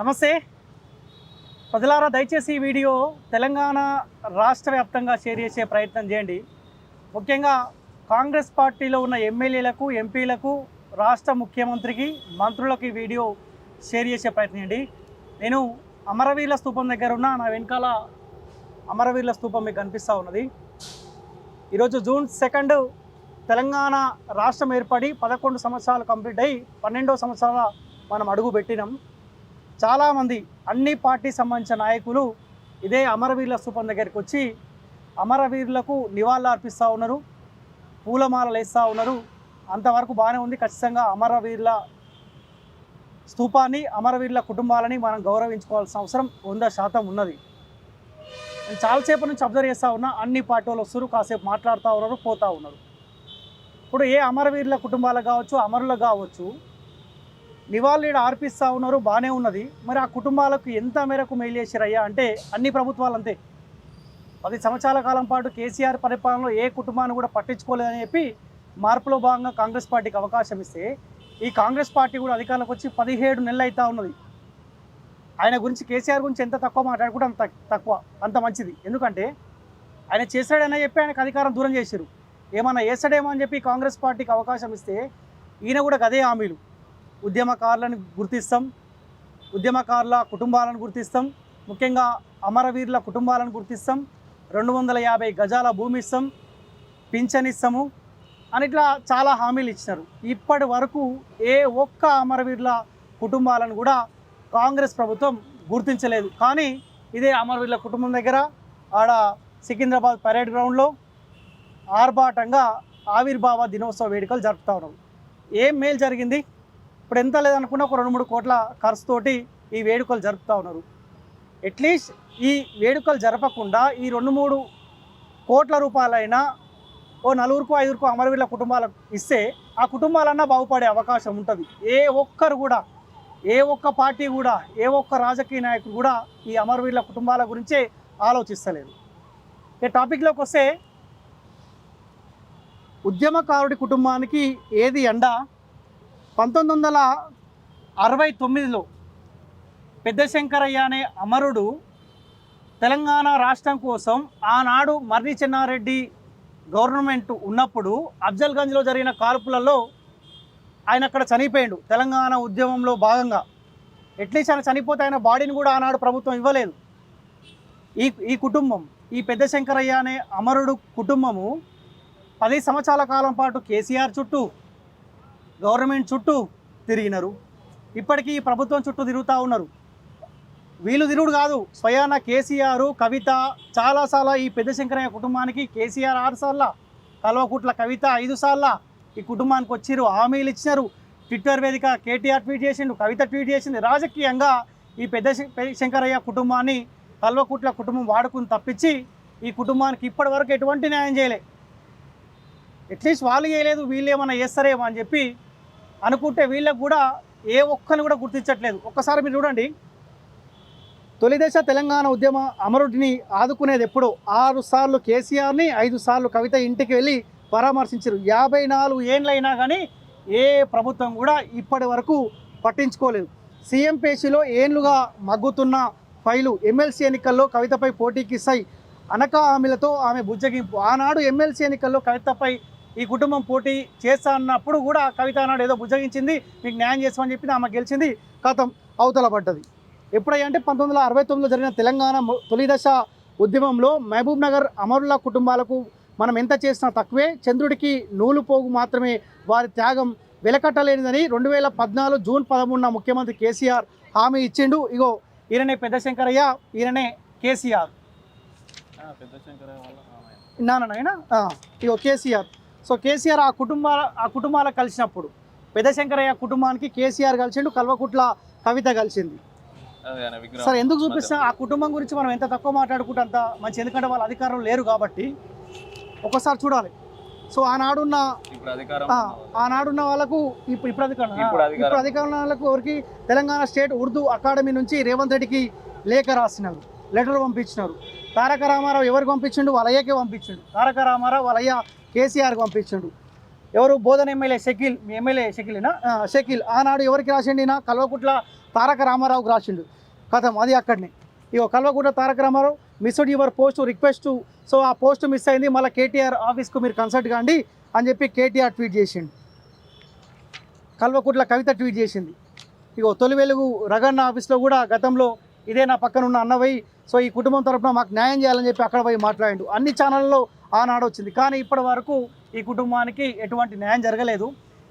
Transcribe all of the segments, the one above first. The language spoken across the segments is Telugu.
నమస్తే. ప్రజలారా దయచేసి ఈ వీడియో తెలంగాణ రాష్ట్ర వ్యాప్తంగా షేర్ చేసే ప్రయత్నం చేయండి. ముఖ్యంగా కాంగ్రెస్ పార్టీలో ఉన్న ఎమ్మెల్యేలకు ఎంపీలకు రాష్ట్ర ముఖ్యమంత్రికి మంత్రులకు ఈ వీడియో షేర్ చేసే ప్రయత్నం చేయండి. నేను అమరవీరుల స్థూపం దగ్గర ఉన్న నా వెనకాల అమరవీరుల స్థూపం మీకు కనిపిస్తూ ఉన్నది. ఈరోజు జూన్ సెకండ్ తెలంగాణ రాష్ట్రం ఏర్పడి పదకొండు సంవత్సరాలు కంప్లీట్ అయ్యి పన్నెండో సంవత్సరాల మనం అడుగు పెట్టినాం చాలామంది అన్ని పార్టీ సంబంధించిన నాయకులు ఇదే అమరవీరుల స్థూపం దగ్గరికి వచ్చి అమరవీరులకు నివాళులు అర్పిస్తూ ఉన్నారు పూలమాలలు వేస్తూ ఉన్నారు. అంతవరకు బాగానే ఉంది. ఖచ్చితంగా అమరవీరుల స్థూపాన్ని అమరవీరుల కుటుంబాలని మనం గౌరవించుకోవాల్సిన అవసరం వంద శాతం ఉన్నది. నేను చాలాసేపు నుంచి అబ్జర్వ్ చేస్తూ ఉన్నా అన్ని పార్టీలు వస్తారు కాసేపు మాట్లాడుతూ ఉన్నారు పోతూ ఉన్నారు. ఇప్పుడు ఏ అమరవీరుల కుటుంబాలకు కావచ్చు అమరులకు కావచ్చు నివాళులు ఆర్పిస్తూ ఉన్నారు బాగానే ఉన్నది. మరి ఆ కుటుంబాలకు ఎంత మేరకు మేలు చేశారయ్యా? అంటే అన్ని ప్రభుత్వాలు అంతే. పది సంవత్సరాల కాలం పాటు కేసీఆర్ పరిపాలనలో ఏ కుటుంబాన్ని కూడా పట్టించుకోలేదని చెప్పి మార్పులో భాగంగా కాంగ్రెస్ పార్టీకి అవకాశం ఇస్తే ఈ కాంగ్రెస్ పార్టీ కూడా అధికారంలోకి వచ్చి పదిహేడు నెలలు అవుతా ఉన్నది. ఆయన గురించి కేసీఆర్ గురించి ఎంత తక్కువ మాట్లాడుకుంటే అంత తక్కువ అంత మంచిది. ఎందుకంటే ఆయన చేశాడని చెప్పి ఆయనకు అధికారం దూరం చేశారు. ఏమన్నా వేస్తాడేమో అని చెప్పి కాంగ్రెస్ పార్టీకి అవకాశం ఇస్తే ఈయన కూడా గదే హామీలు. ఉద్యమకారులను గుర్తిస్తాం. ఉద్యమకారుల కుటుంబాలను గుర్తిస్తాం. ముఖ్యంగా అమరవీరుల కుటుంబాలను గుర్తిస్తాం. రెండు వందల యాభై గజాల భూమి ఇస్తాం. పింఛన్ ఇస్తాము. అని ఇట్లా చాలా హామీలు ఇచ్చినారు. ఇప్పటి వరకు ఏ ఒక్క అమరవీరుల కుటుంబాలను కూడా కాంగ్రెస్ ప్రభుత్వం గుర్తించలేదు. కానీ ఇదే అమరవీరుల కుటుంబం దగ్గర ఆడ సికింద్రాబాద్ పరేడ్ గ్రౌండ్లో ఆర్భాటంగా ఆవిర్భావ దినోత్సవ వేడుకలు జరుపుతా ఉన్నారు ఏం మేలు జరిగింది? ఇప్పుడు ఎంత లేదనుకున్నా ఒక రెండు మూడు కోట్ల ఖర్చుతోటి ఈ వేడుకలు జరుపుతూ ఉన్నారు. అట్లీస్ట్ ఈ వేడుకలు జరపకుండా ఈ రెండు మూడు కోట్ల రూపాయలైనా ఓ నలుగురుకు ఐదుగురుకు అమరవీరుల కుటుంబాలకు ఇస్తే ఆ కుటుంబాలన్నా బాగుపడే అవకాశం ఉంటుంది. ఏ ఒక్కరు కూడా ఏ ఒక్క పార్టీ కూడా ఏ ఒక్క రాజకీయ నాయకుడు కూడా ఈ అమరవీరుల కుటుంబాల గురించే ఆలోచిస్తలేదు. ఈ టాపిక్లోకి వస్తే ఉద్యమకారుడి కుటుంబానికి ఏది ఎండ? పంతొమ్మిది వందల అరవై తొమ్మిదిలో పెద్ద శంకరయ్య అనే అమరుడు తెలంగాణ రాష్ట్రం కోసం ఆనాడు మర్రి చెన్నారెడ్డి గవర్నమెంట్ ఉన్నప్పుడు అఫ్జల్గంజ్లో జరిగిన కాల్పులలో ఆయన అక్కడ చనిపోయాడు. తెలంగాణ ఉద్యమంలో భాగంగా. ఎట్లీస్ట్ ఆయన చనిపోతే ఆయన బాడీని కూడా ఆనాడు ప్రభుత్వం ఇవ్వలేదు. ఈ ఈ కుటుంబం ఈ పెద్ద శంకరయ్య అనే అమరుడు కుటుంబము పది సంవత్సరాల కాలం పాటు కేసీఆర్ చుట్టూ గవర్నమెంట్ చుట్టూ తిరిగినారు. ఇప్పటికీ ఈ ప్రభుత్వం చుట్టూ తిరుగుతూ ఉన్నారు. వీళ్ళు తిరుగుడు కాదు. స్వయాన కేసీఆర్ కవిత చాలాసార్లు ఈ పెద్ద శంకరయ్య కుటుంబానికి కేసీఆర్ ఆరు సార్ల కల్వకుట్ల కవిత ఐదు సార్ల ఈ కుటుంబానికి వచ్చిరు హామీలు ఇచ్చినారు. ట్విట్టర్ వేదిక కేటీఆర్ ట్వీట్ చేసిండు కవిత ట్వీట్ చేసింది. రాజకీయంగా ఈ పెద్ద శం- శంకరయ్య కుటుంబాన్ని కల్వకుట్ల కుటుంబం వాడుకుని తప్పించి ఈ కుటుంబానికి ఇప్పటి వరకు ఎటువంటి న్యాయం చేయలే. అట్లీస్ట్ వాళ్ళు చేయలేదు వీళ్ళు ఏమన్నా చేస్తారేమో అని చెప్పి అనుకుంటే వీళ్ళకు కూడా ఏ ఒక్కరిని కూడా గుర్తించట్లేదు. ఒక్కసారి మీరు చూడండి. తొలిదశ తెలంగాణ ఉద్యమ అమరుడిని ఆదుకునేది ఎప్పుడో? ఆరు సార్లు కేసీఆర్ని ఐదు సార్లు కవిత ఇంటికి వెళ్ళి పరామర్శించారు. యాభై నాలుగు ఏండ్లైనా కానీ ఏ ప్రభుత్వం కూడా ఇప్పటి వరకు పట్టించుకోలేదు. సీఎం పేషీలో ఏండ్లుగా మగ్గుతున్న ఫైలు ఎమ్మెల్సీ ఎన్నికల్లో కవితపై పోటీకి ఇస్తాయి. అనక ఆమెలతో ఆమె బుజ్జగింపు. ఆనాడు ఎమ్మెల్సీ ఎన్నికల్లో కవితపై ఈ కుటుంబం పోటీ చేస్తా అన్నప్పుడు కూడా కవిత ఆనాడు ఏదో బుజ్జగించింది మీకు న్యాయం చేస్తామని చెప్పి ఆమె గెలిచింది కథం అవతల పడ్డది. ఎప్పుడయ్యా అంటే పంతొమ్మిది వందల అరవై తొమ్మిదిలో జరిగిన తెలంగాణ తొలిదశ ఉద్యమంలో మహబూబ్ నగర్ అమరుల కుటుంబాలకు మనం ఎంత చేసినా తక్కువే చంద్రుడికి నూలు పోగు మాత్రమే వారి త్యాగం వెలకట్టలేనిదని రెండు వేల పద్నాలుగు జూన్ పదమూడున ముఖ్యమంత్రి కేసీఆర్ హామీ ఇచ్చిండు. ఇగో ఈయననే పెద్ద శంకరయ్య ఈయననే కేసీఆర్. నాన్న ఇగో కేసీఆర్. సో కేసీఆర్ ఆ కుటుంబాల ఆ కుటుంబాలకు కలిసినప్పుడు పెద్ద శంకరయ్య కుటుంబానికి కేసీఆర్ కలిసిండు కల్వకుట్ల కవిత కలిసింది. సరే ఎందుకు చూపిస్తా ఆ కుటుంబం గురించి మనం ఎంత తక్కువ మాట్లాడుకుంటే అంత మంచి ఎందుకంటే వాళ్ళ అధికారం లేరు కాబట్టి ఒకసారి చూడాలి. సో ఆనాడున్న. ఆనాడున్న వాళ్ళకు ఇప్పుడు ఇప్పుడు అధికారం ఇప్పుడు అధికారం. వాళ్ళకు ఎవరికి తెలంగాణ స్టేట్ ఉర్దూ అకాడమీ నుంచి రేవంత్ రెడ్డికి లేఖ రాసినారు లెటర్ పంపించినారు. తారక రామారావు ఎవరికి పంపించిండు? వాళ్ళ అయ్యకే పంపించిండు. తారక రామారావు వాళ్ళ అయ్య కేసీఆర్కి పంపించిండు. ఎవరు? బోధన ఎమ్మెల్యే షకీల్. మీ ఎమ్మెల్యే షకీలేనా? షకీల్. ఆనాడు ఎవరికి రాసిండి నా కల్వకుట్ల తారక రామారావుకి రాసిండు. కథం అది అక్కడనే. ఇగో Kalvakuntla Taraka Ramarao missed your post request. So ఆ పోస్ట్ మిస్ అయింది. మళ్ళీ కేటీఆర్ ఆఫీస్కు మీరు కన్సల్ట్ కాండి అని చెప్పి కేటీఆర్ ట్వీట్ చేసిండు. కల్వకుట్ల కవిత ట్వీట్ చేసింది. ఇగో తొలి వెలుగు రగన్న ఆఫీస్లో కూడా గతంలో ఇదే నా పక్కన ఉన్న అన్నవయ్య సో ఈ కుటుంబం తరఫున మాకు న్యాయం చేయాలని చెప్పి అక్కడ పోయి మాట్లాడిండు. అన్ని ఛానళ్ళలో ఆనాడు వచ్చింది. కానీ ఇప్పటి వరకు ఈ కుటుంబానికి ఎటువంటి న్యాయం జరగలేదు.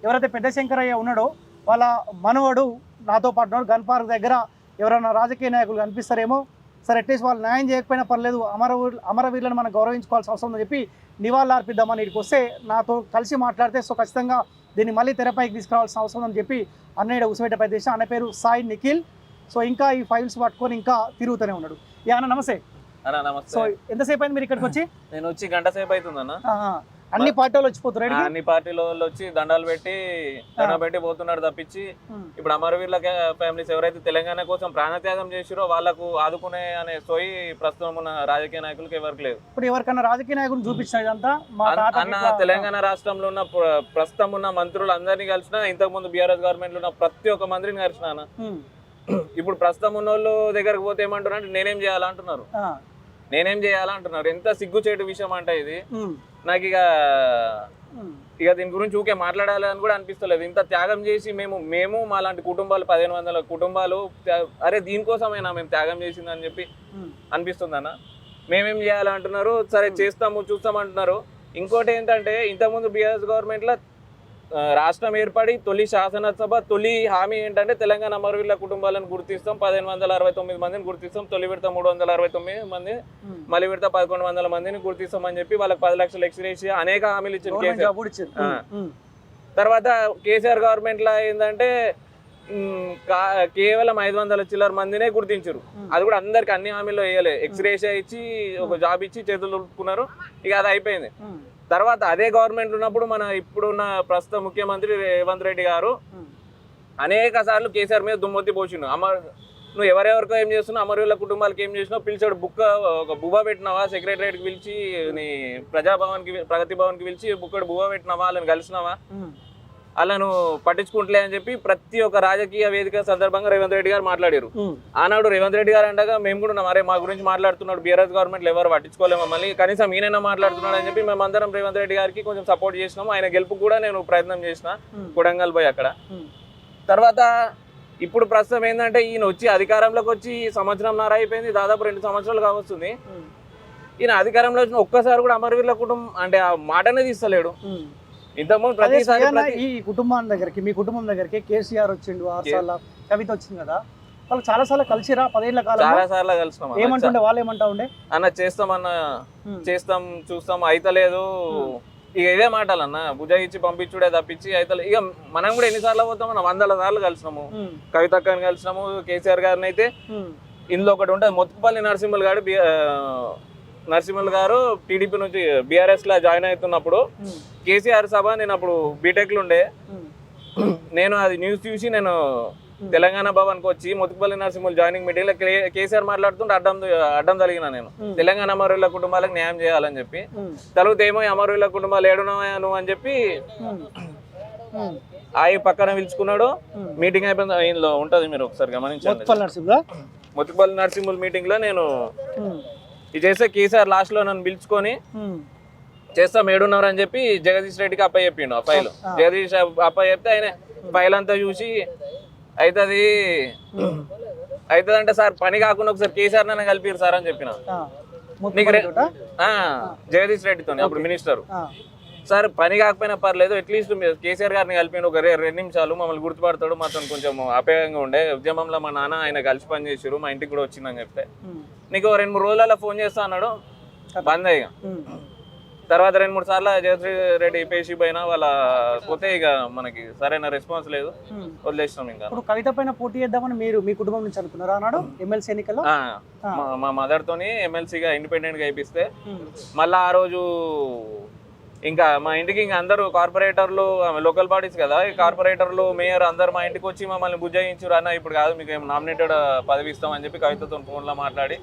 ఎవరైతే పెద్ద శంకరయ్య ఉన్నాడో వాళ్ళ మనవడు నాతో పాటు ఉన్నాడు గన్ పార్క్ దగ్గర ఎవరైనా రాజకీయ నాయకులు కనిపిస్తారేమో సరే అట్లీస్ట్ వాళ్ళు న్యాయం చేయకపోయినా పర్లేదు అమరవీరు అమరవీరులను మనం గౌరవించుకోవాల్సిన అవసరం ఉందని చెప్పి నివాళులు అర్పిద్దామని ఇక్కడికి వస్తే నాతో కలిసి మాట్లాడితే సో ఖచ్చితంగా దీన్ని మళ్ళీ తెరపైకి తీసుకురావాల్సిన అవసరం ఉందని చెప్పి అన్నయ్య ఉసిపెట్టే ప్రదేశం అన్న పేరు సాయి నిఖిల్. సో ఇంకా ఈ ఫైల్స్ పట్టుకొని ఇంకా తిరుగుతూనే ఉన్నాడు. యానా అన్న నమస్తే. అన్న సో నమస్తే. ఎంతసేపు అయింది మీరు ఇక్కడికి వచ్చి? నేను వచ్చి గంట సేపు అవుతుందన్న ఆ, అన్ని పార్టీలు వచ్చిపోతారు ఆ, అన్ని పార్టీల వాళ్ళు వచ్చి దండాలు పెట్టి దండ పెట్టి పోతున్నారు తప్పించి ఇప్పుడు అమరవీరుల ఫ్యామిలీస్ ఎవరైతే తెలంగాణ కోసం ప్రాణత్యాగం చేసిరో వాళ్ళకు ఆదుకునే అనే సోయి ప్రస్తుతం ఉన్న రాజకీయ నాయకులకు ఎవరికి లేదు. ఇప్పుడు ఎవరికైనా రాజకీయ నాయకులు చూపించిన ఇదంతా? అన్న- అన్న తెలంగాణ రాష్ట్రంలో ఉన్న ప్ర- ప్రస్తుతం ఉన్న మంత్రులు అందరినీ కలిసిన ఇంతకు ముందు బీఆర్ఎస్ గవర్నమెంట్లో ఉన్న ప్రతి ఒక్క మంత్రిని కలిసిన అన్న. ఇప్పుడు ప్రస్తుతం ఉన్న వాళ్ళు దగ్గరకు పోతే ఏమంటున్నారు అంటే నేనేం చేయాలంటున్నారు. నేనేం చేయాలంటున్నారు ఎంత సిగ్గుచేటు విషయం అంటే ఇది. నాకు ఇక ఇక దీని గురించి ఊకే మాట్లాడాలి అని కూడా అనిపిస్తలేదు. ఇంత త్యాగం చేసి మేము మేము మా లాంటి కుటుంబాలు పదిహేను వందల కుటుంబాలు అరే దీనికోసమైనా మేము త్యాగం చేసింది అని చెప్పి అనిపిస్తుంది అన్న మేమేం చేయాలంటున్నారు? సరే చేస్తాము చూస్తాం అంటున్నారు ఇంకోటి ఏంటంటే ఇంతకుముందు బీఆర్ఎస్ గవర్నమెంట్లో రాష్ట్రం ఏర్పడి తొలి శాసనసభ తొలి హామీ ఏంటంటే తెలంగాణ అమరవీరుల కుటుంబాలను గుర్తిస్తాం పదిహేను వందల అరవై తొమ్మిది మందిని గుర్తిస్తాం తొలి విడత మూడు వందల అరవై తొమ్మిది మంది మళ్ళీ విడత పదకొండు వందల మందిని గుర్తిస్తామని చెప్పి వాళ్ళకి పది లక్షలు ఎక్స్రేసి అనేక హామీలు ఇచ్చింది ఆ. ఉమ్, తర్వాత కేసీఆర్ గవర్నమెంట్లో ఏంటంటే కేవలం ఐదు వందల చిల్లర మందినే గుర్తించారు. అది కూడా అందరికి అన్ని హామీలో వేయలే. ఎక్స్రేషియా ఇచ్చి ఒక జాబ్ ఇచ్చి చేతులు దులుపుకున్నారు. ఇక అది అయిపోయింది. తర్వాత అదే గవర్నమెంట్ ఉన్నప్పుడు మన ఇప్పుడున్న ప్రస్తుత ముఖ్యమంత్రి రేవంత్ రెడ్డి గారు అనేక సార్లు కేసీఆర్ మీద దుమ్మొత్తి పోసిండు. అమర్ నువ్వు ఎవరెవరికో ఏం చేస్తున్నావు? అమరుల కుటుంబాలకు ఏం చేసినావు పిలిచాడు బుక్ ఒక బువ్వ పెట్టినావా? సెక్రటరియట్కి పిలిచి నీ ప్రజాభవన్కి ప్రగతి భవన్కి పిలిచి బుక్కడు బువ్వ పెట్టినావా? వాళ్ళని కలిసినావా? ఉమ్, వాళ్ళను పట్టించుకుంటలే అని చెప్పి ప్రతి ఒక్క రాజకీయ వేదిక సందర్భంగా రేవంత్ రెడ్డి గారు మాట్లాడారు. ఆనాడు రేవంత్ రెడ్డి గారు అండగా మేము కూడా ఉన్నాం. మా గురించి మాట్లాడుతున్నాడు బీఆర్ఎస్ గవర్నమెంట్ ఎవరు పట్టించుకోలేము మమ్మల్ని. కనీసం ఈయనైనా మాట్లాడుతున్నాడు అని చెప్పి మేమందరం రేవంత్ రెడ్డి గారికి కొంచెం సపోర్ట్ చేసినాము. ఆయన గెలుపు కూడా నేను ప్రయత్నం చేసిన కొడంగల్ పోయి అక్కడ. తర్వాత ఇప్పుడు ప్రస్తుతం ఏంటంటే ఈయన వచ్చి అధికారంలోకి వచ్చి సంవత్సరం నార అయిపోయింది. దాదాపు రెండు సంవత్సరాలు కావస్తుంది. ఈయన అధికారంలో వచ్చిన ఒక్కసారి కూడా అమరవీరుల కుటుంబం అంటే ఆ మాటనే తీస్తలేడు. ఇంతకుముందు అదే ప్రతిసారి స్వయాన ప్రతి- ఈ కుటుంబం దగ్గరికి మీ కుటుంబం దగ్గరికి కేసీఆర్ వచ్చిండు ఆరుసార్ల కవిత వచ్చింది కదా. వాళ్ళు చాలా సార్లు కలిసిరా? పదేళ్ళ కాలం చాలా సార్లు కలిసినాం అన్న. ఏమంటుండే? వాళ్ళు ఏమంటా ఉండే? అన్న చేస్తామన్న ఉమ్, చేస్తాం చూస్తాం అయితలేదు. ఇక ఇదే మాటలు అన్న భుజ ఇచ్చి పంపించుడే తప్పించి అయితలేదు ఇక మనం కూడా ఎన్నిసార్లు పోతాం అన్న? వందల సార్లు కలిసినాము. ఉమ్, కవితక్కని కలిసినాము కేసీఆర్ గారిని అయితే ఉమ్, ఇందులో ఇందులో ఒకటి ఉంటుంది మొత్తుపల్లి నరసింహులు గారు బి- ఆ, నరసింహులు గారు టీడీపీ నుంచి బీఆర్ఎస్ లా జాయిన్ అవుతున్నప్పుడు కేసీఆర్ సభ నేను అప్పుడు బీటెక్లో ఉండే. నేను అది న్యూస్ చూసి నేను తెలంగాణ భవన్కి వచ్చి మొత్తుపల్లి నరసింహులు జాయినింగ్ మీటింగ్లో కేసీఆర్ మాట్లాడుతుంటే అడ్డం అడ్డం తగిన నేను. తెలంగాణ అమరుల కుటుంబాలకు న్యాయం చేయాలని చెప్పి. ఈ అమరుల కుటుంబాలు ఏడున్నావా నువ్వు అని చెప్పి ఉమ్, ఉమ్, ఆయి పక్కన పిలుచుకున్నాడు. మీటింగ్ అయిపోయింది. ఇందులో ఉంటది మీరు ఒకసారి గమనించండి. మొత్తం నరసింహులా? మీటింగ్లో నేను ఇది చేస్తే కేసీఆర్ లాస్ట్లో నన్ను పిలుచుకొని చేస్తాం ఏడున్నారు అని చెప్పి జగదీష్ రెడ్డికి అప్ప చెప్పిండు ఆ ఫైల్. జగదీష్ అప్ప చెప్తే ఆయన ఫైల్ అంతా చూసి అవుతుంది అవుతుంది అంటే సార్ పని కాకుండా ఒకసారి కేసీఆర్ నన్ను కలిపిరు సార్ అని చెప్పిన. జగదీష్ రెడ్డితో అప్పుడు మినిస్టర్. సార్ పని కాకపోయినా పర్లేదు అట్లీస్ట్ కేసీఆర్ గారిని కలిపిండు ఒక రెండు నిమిషాలు మమ్మల్ని గుర్తుపడతాడు మాతో కొంచెం అపేయంగా ఉండే. ఉద్యమంలో మా నాన్న ఆయన కలిసి పని చేసారు మా ఇంటికి కూడా వచ్చిందని చెప్తే. నీకు రెండు మూడు రోజులలో ఫోన్ చేస్తా అన్నాడు. బంద్ ఉమ్, తర్వాత రెండు మూడు సార్లు జయశ్రీ రెడ్డి పేషి పైన వాళ్ళ పోతే ఇక మనకి సరైన రెస్పాన్స్ లేదు. ఉమ్. వదిలేసినాం ఇంకా. ఇప్పుడు కవిత పైన పోటీ చేద్దామని మీరు మీ కుటుంబం నుంచి అనుకున్నారా అన్నాడు? ఎమ్మెల్సీ ఎన్నికల్లో. మా- మదర్ తోని ఎమ్మెల్సీగా ఇండిపెండెంట్గా అయిపిస్తే మళ్ళీ ఆ రోజు ఇంకా మా ఇంటికి ఇంకా అందరూ కార్పొరేటర్లు లోకల్ బాడీస్ కదా ఈ కార్పొరేటర్లు మేయర్ అందరు మా ఇంటికి వచ్చి మమ్మల్ని బుజ్జాయించారు అన్న ఇప్పుడు కాదు మీకు ఏం నామినేటెడ్ పదవి ఇస్తామని చెప్పి కవితతో ఫోన్లో మాట్లాడి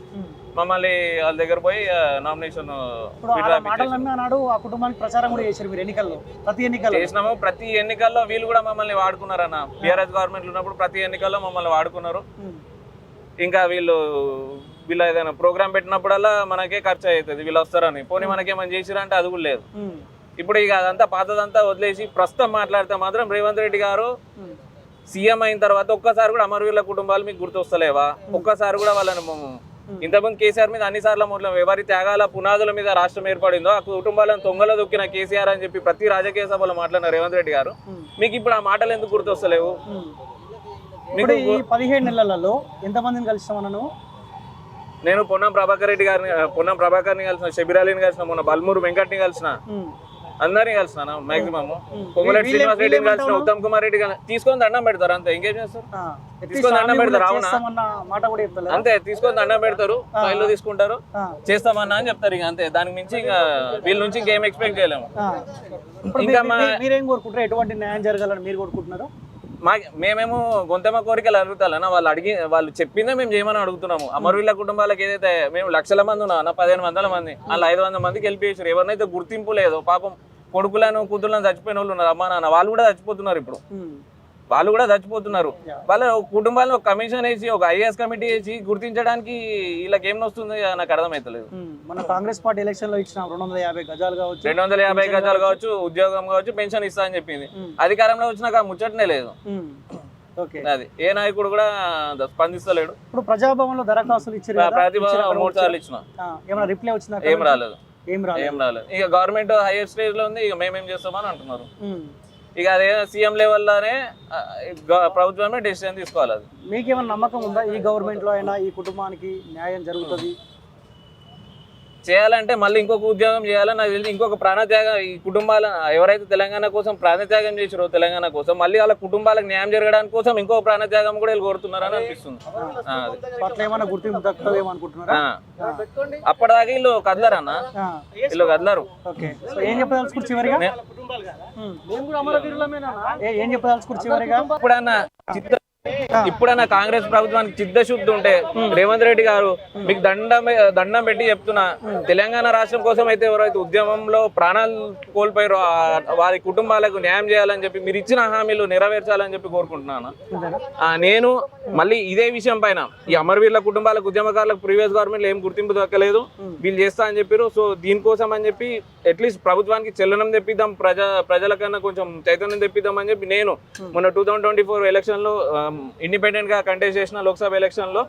మమ్మల్ని వాళ్ళ దగ్గర పోయి నామినేషన్ ఇప్పుడు ఆ మాటలు నమ్మి ఆనాడు ఆ కుటుంబానికి ప్రచారం కూడా చేశారు మీరు ఎన్నికల్లో ప్రతి ఎన్నికల్లో. చేసినాము. ప్రతి ఎన్నికల్లో వీళ్ళు కూడా మమ్మల్ని వాడుకున్నారన్న. బీఆర్ఎస్ గవర్నమెంట్ ఉన్నప్పుడు ప్రతి ఎన్నికల్లో మమ్మల్ని వాడుకున్నారు. ఇంకా వీళ్ళు వీళ్ళు ఏదైనా ప్రోగ్రామ్ పెట్టినప్పుడల్లా మనకే ఖర్చు అవుతుంది వీళ్ళు వస్తారని. పోనీ మనకేమైనా చేసిరంటే అది కూడా లేదు. ఇప్పుడు ఇక అదంతా పాతదంతా వదిలేసి ప్రస్తుతం మాట్లాడితే మాత్రం రేవంత్ రెడ్డి గారు సీఎం అయిన తర్వాత ఒక్కసారి కూడా అమరవీరుల కుటుంబాలు మీకు గుర్తొస్తలేవా? ఒక్కసారి కూడా వాళ్ళని ఇంతకుముందు కేసీఆర్ మీద అన్ని సార్లు మొదలు ఎవరి త్యాగాల పునాదుల మీద రాష్ట్రం ఏర్పడిందో ఆ కుటుంబాలను తొంగలో దొక్కిన కేసీఆర్ అని చెప్పి ప్రతి రాజకీయ సభలో మాట్లాడిన రేవంత్ రెడ్డి గారు మీకు ఇప్పుడు ఆ మాటలు ఎందుకు గుర్తొస్తలేవు. ఇప్పుడు ఈ పదిహేడు నెలలలో ఎంతమందిని కలిసామన్నా నువ్వు నేను పొన్నం ప్రభాకర్ రెడ్డి గారిని పొన్నం ప్రభాకర్ని కలిసిన షబిరాలిని కలిసిన మొన్న బల్మూరు వెంకట్ని కలిసిన అందరినీ కలిసిన మాక్సిమం. పొంగులేటి శ్రీనివాస్ రెడ్డిని కలిసిన? ఉత్తమ్ కుమార్ రెడ్డి తీసుకొని దండం పెడతారు అంతే ఇంకేం చేస్తారు? తీసుకొని దండం పెడతారు, అవునా? అంతే తీసుకొని దండం పెడతారు ఫైల్లో తీసుకుంటారు చేస్తామన్నా అని చెప్తారు ఇక అంతే దానికి మించి ఇంకా వీళ్ళ నుంచి ఇంకేం ఎక్స్పెక్ట్ చేయలేము. ఇంకా మీరేం కోరుకుంటారు ఎటువంటి న్యాయం జరగాలని మీరు కోరుకుంటున్నారు? మా మేమేమో గొంతెమ్మ కోరికలు అడుగుతాలన్నా వాళ్ళు అడిగి వాళ్ళు చెప్పిందే మేము చేయమని అడుగుతున్నాము. అమరవీళ్ళ కుటుంబాలకు ఏదైతే మేము లక్షల మంది ఉన్నాం పదిహేను వందల మంది వాళ్ళు ఐదు వందల మందికి వెళ్ళిపోయారు ఎవరినైతే గుర్తింపు లేదో పాపం కొడుకులను కూతుర్లను చచ్చిపోయిన వాళ్ళు ఉన్నారు అమ్మా నాన్న వాళ్ళు కూడా చచ్చిపోతున్నారు ఇప్పుడు. వాళ్ళు కూడా చచ్చిపోతున్నారు. వాళ్ళ కుటుంబాలను ఒక కమిషన్ వేసి ఒక ఐఏఎస్ కమిటీ వేసి గుర్తించడానికి వీళ్ళకి ఏం వస్తుంది నాకు అర్థమవుతలేదు ఉమ్. మన కాంగ్రెస్ పార్టీ ఎలక్షన్లో ఇచ్చిన రెండు వందల యాభై గజాలు కావచ్చు రెండు వందల యాభై గజాలు కావచ్చు. ఉద్యోగం కావచ్చు పెన్షన్ ఇస్తా అని చెప్పింది. ఉమ్, అధికారంలో వచ్చినాక ముచ్చటనే లేదు. అది ఏ నాయకుడు కూడా స్పందిస్తలేడు. ఇప్పుడు ప్రజాభవన్లో దరఖాస్తులు ఇచ్చారు ఇచ్చిన మూడు సార్లు ఇచ్చిన. ఏమైనా రిప్లై వచ్చిందా ఏం రాలేదు. ఏం రాలేదు. ఏం రాలేదు. ఇక గవర్నమెంట్ హైయర్ స్టేజ్లో ఉంది ఇక మేమేం చేస్తామని అంటున్నారు. ఇక అదే సీఎం లెవెల్లోనే ప్రభుత్వమే డెసిషన్ తీసుకోవాలి అది. మీకేమైనా నమ్మకం ఉందా? ఈ గవర్నమెంట్లో అయినా ఈ కుటుంబానికి న్యాయం జరుగుతుంది? చేయాలంటే మళ్ళీ ఇంకొక ఉద్యోగం చేయాలని నాకు తెలిసి ఇంకొక ప్రాణత్యాగం ఈ కుటుంబాల ఎవరైతే తెలంగాణ కోసం ప్రాణత్యాగం చేసారో తెలంగాణ కోసం మళ్ళీ వాళ్ళ కుటుంబాలకు న్యాయం జరగడానికి కోసం ఇంకో ప్రాణత్యాగం కూడా వీళ్ళు కోరుతున్నారని అనిపిస్తుంది. అప్పటిదాకా వీళ్ళు కదలరన్న ఆ, వీళ్ళు కదలరు. ఓకే. సో ఏం చెప్పదలుచుకున్నారు చివరిగా? నే- ఉమ్. ఏ- ఏం చెప్పదలుచుకున్నారు చివరిగా? ఇప్పుడన్నా చిత్త ఇప్పుడన్నా కాంగ్రెస్ ప్రభుత్వానికి చిత్తశుద్ధి ఉంటే రేవంత్ రెడ్డి గారు మీకు దండం దండం పెట్టి చెప్తున్నా. తెలంగాణ రాష్ట్రం కోసం అయితే ఎవరైతే ఉద్యమంలో ప్రాణాలు కోల్పోయారో వారి కుటుంబాలకు న్యాయం చేయాలని చెప్పి మీరు ఇచ్చిన హామీలు నెరవేర్చాలని చెప్పి కోరుకుంటున్నాను? నేను మళ్ళీ ఇదే విషయం పైన ఈ అమరవీరుల కుటుంబాలకు ఉద్యమకారులకు ప్రీవియస్ గవర్నమెంట్ ఏం గుర్తింపు దక్కలేదు. వీళ్ళు చేస్తా అని చెప్పారు. సో దీనికోసం అని చెప్పి అట్లీస్ట్ ప్రభుత్వానికి చెల్లనం తెప్పిద్దాం ప్రజా ప్రజలకన్నా కొంచెం చైతన్యం తెప్పిద్దాం అని చెప్పి నేను మొన్న టూ థౌసండ్ ట్వంటీ ఫోర్ ఎలక్షన్లో ఇండిపెండెంట్గా కంటెస్ట్ చేసిన లోక్సభ ఎలక్షన్లో.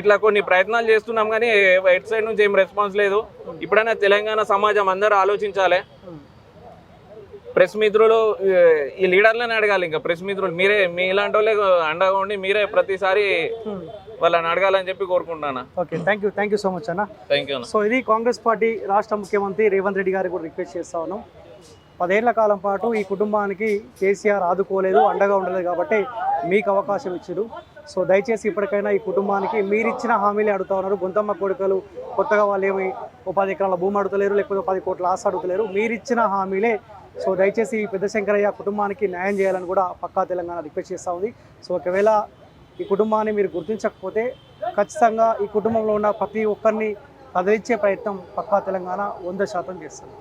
ఇట్లా కొన్ని ప్రయత్నాలు చేస్తున్నాం కానీ ఎట్ సైడ్ నుంచి ఏం రెస్పాన్స్ లేదు ఇప్పుడైనా తెలంగాణ సమాజం అందరూ ఆలోచించాలి. ప్రెస్ మిత్రులు ఈ లీడర్లను అడగాలి ఇంకా ప్రెస్ మిత్రులు మీరే మీ ఇలాంటి వాళ్ళే అండగా ఉండి మీరే ప్రతిసారి. వాళ్ళని అడగాలని చెప్పి కోరుకుంటున్నాను okay thank you thank you so much అన్న థ్యాంక్ యూ సో ఇది కాంగ్రెస్ పార్టీ రాష్ట్ర ముఖ్యమంత్రి రేవంత్ రెడ్డి గారికి కూడా రిక్వెస్ట్ చేస్తా ఉన్నాం పదేళ్ళ కాలం పాటు ఈ కుటుంబానికి కేసీఆర్ ఆదుకోలేదు అండగా ఉండలేదు కాబట్టి మీకు అవకాశం ఇచ్చారు సో దయచేసి ఇప్పటికైనా ఈ కుటుంబానికి మీరిచ్చిన హామీలే అడుగుతా ఉన్నారు. గొంతమ్మ కొడుకలు కొత్తగా వాళ్ళు ఏమి ఓ పది ఎకరాల భూమి అడుగుతలేరు లేకపోతే పది కోట్ల ఆశ అడుగుతలేరు. మీరు ఇచ్చిన హామీలే. సో దయచేసి ఈ పెద్ద శంకరయ్య కుటుంబానికి న్యాయం చేయాలని కూడా పక్కా తెలంగాణ రిక్వెస్ట్ చేస్తూ ఉంది. సో ఒకవేళ ఈ కుటుంబాన్ని మీరు గుర్తించకపోతే ఖచ్చితంగా ఈ కుటుంబంలో ఉన్న ప్రతి ఒక్కరిని కదిలించే ప్రయత్నం పక్కా తెలంగాణ వంద శాతం చేస్తుంది.